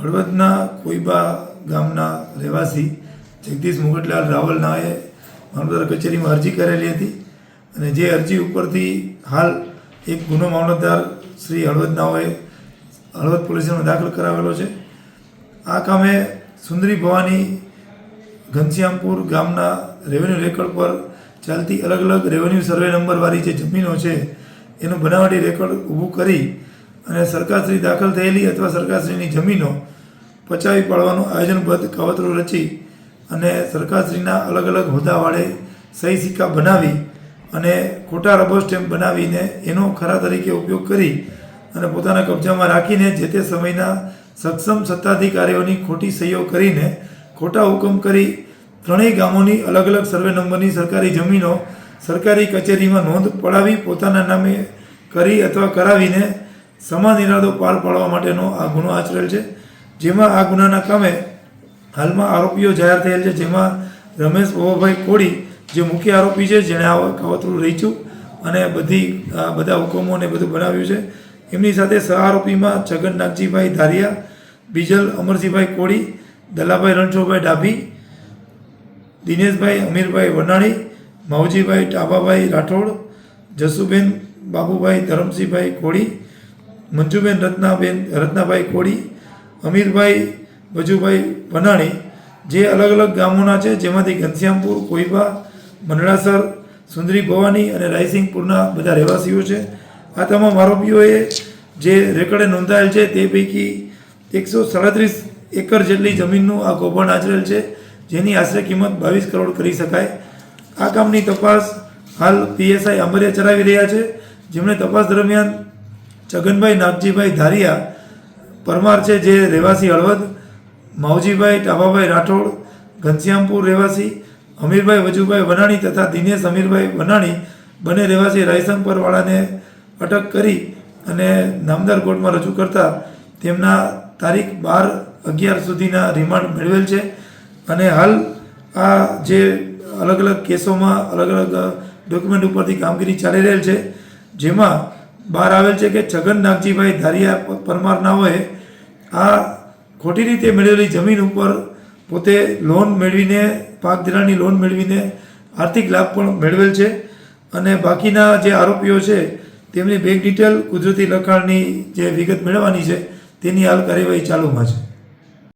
હળવદના કોઈબા ગામના રહેવાસી જગદીશ મુગટલાલ રાવલ નાએ મામલતદાર કચેરીમાં અરજી કરેલી હતી અને જે અરજી ઉપરથી હાલ એક ગુનો મામલતદાર શ્રી હળવદનાઓએ હળવદ પોલીસમાં દાખલ કરાવેલો છે. આ કામે સુંદરી ભવાની ઘનશ્યામપુર ગામના રેવન્યુ રેકર્ડ પર ચાલતી અલગ અલગ રેવન્યુ સર્વે નંબરવાળી જે જમીનો છે, એનું બનાવટી રેકોર્ડ ઊભું કરી અને સરકારશ્રી દાખલ થયેલી અથવા સરકારશ્રીની જમીનો પચાવી પાડવાનું આયોજનબદ્ધ કાવતરો રચી અને સરકારશ્રીના અલગ અલગ હોદ્દાવાળે સહી સિક્કા બનાવી અને ખોટા રબર સ્ટેમ્પ બનાવીને એનો ખરા તરીકે ઉપયોગ કરી અને પોતાના કબજામાં રાખીને જે તે સમયના સક્ષમ સત્તાધિકારીઓની ખોટી સહીઓ કરીને ખોટા હુકમ કરી ત્રણેય ગામોની અલગ અલગ સર્વે નંબરની સરકારી જમીનો સરકારી કચેરીમાં નોંધ પડાવી પોતાના નામે કરી અથવા કરાવીને સમાન ઇરાદો પાર પાડવા માટેનો આ ગુનો આચરેલ છે. જેમાં આ ગુનાના કામે હાલમાં આરોપીઓ જાહેર થયેલ છે. જેમાં રમેશ બાબાભાઈ કોળી, જે મુખ્ય આરોપી છે, જેણે આ કવતરું રહીચું અને બધી બધા હુકમો ને બધું બનાવ્યું છે. એમની સાથે સહ આરોપીમાં છગન નાગજીભાઈ ધારિયા, બીજલ અમરસિંહભાઈ કોળી, દલાભાઈ રણછોડભાઈ ડાભી, દિનેશભાઈ અમીરભાઈ વનાણી, માવજીભાઈ ટાબાભાઈ રાઠોડ, જસુબેન બાબુભાઈ ધરમસિંહભાઈ કોળી મંજુબેન રત્નાબેન, રત્નાભાઈ કોળી, અમીરભાઈ, વજુભાઈ વનાણી, જે અલગ અલગ ગામોના છે, જેમાંથી ઘનશ્યામપુર કોઈબા મંડળાસર, સુંદરી ભવાની અને રાયસિંગપુરના બધા રહેવાસીઓ છે. આ તમામ આરોપીઓએ જે રેકર્ડે નોંધાયેલ છે, તે પૈકી એકસો સાડત્રીસ એકર જેટલી જમીનનું આ કૌભાંડ આચરેલ છે, જેની આશરે કિંમત બાવીસ કરોડ કરી શકાય. આ કામની તપાસ હાલ પીએસઆઈ આંબરિયા ચલાવી રહ્યા છે. જેમણે તપાસ દરમિયાન છગનભાઈ નાગજીભાઈ ધારિયા, પરમાર છે જે રહેવાસી હળવદ, માવજીભાઈ ટાભાભાઈ રાઠોડ, ઘનશ્યામપુર રહેવાસી, અમીરભાઈ વજુભાઈ વનાણી તથા દિનેશ અમીરભાઈ વનાણી બંને રહેવાસી રાયસંગપરવાળાને અટક કરી અને નામદાર કોર્ટમાં રજૂ કરતા તેમના તારીખ બાર અગિયાર સુધીના રિમાન્ડ મેળવેલ છે. અને હાલ આ જે અલગ અલગ કેસોમાં અલગ અલગ ડોક્યુમેન્ટ ઉપરથી કામગીરી ચાલી રહેલ છે, જેમાં બહાર આવેલ છે કે છગન નાગજીભાઈ ધારિયા પરમારનાઓએ આ ખોટી રીતે મેળવેલી જમીન ઉપર પોતે લોન મેળવીને, પાક ધિરાણની લોન મેળવીને આર્થિક લાભ પણ મેળવેલ છે. અને બાકીના જે આરોપીઓ છે, તેમની બેંક ડિટેલ કુદરતી લખાણની જે વિગત મેળવવાની છે, તેની હાલ કાર્યવાહી ચાલુમાં છે.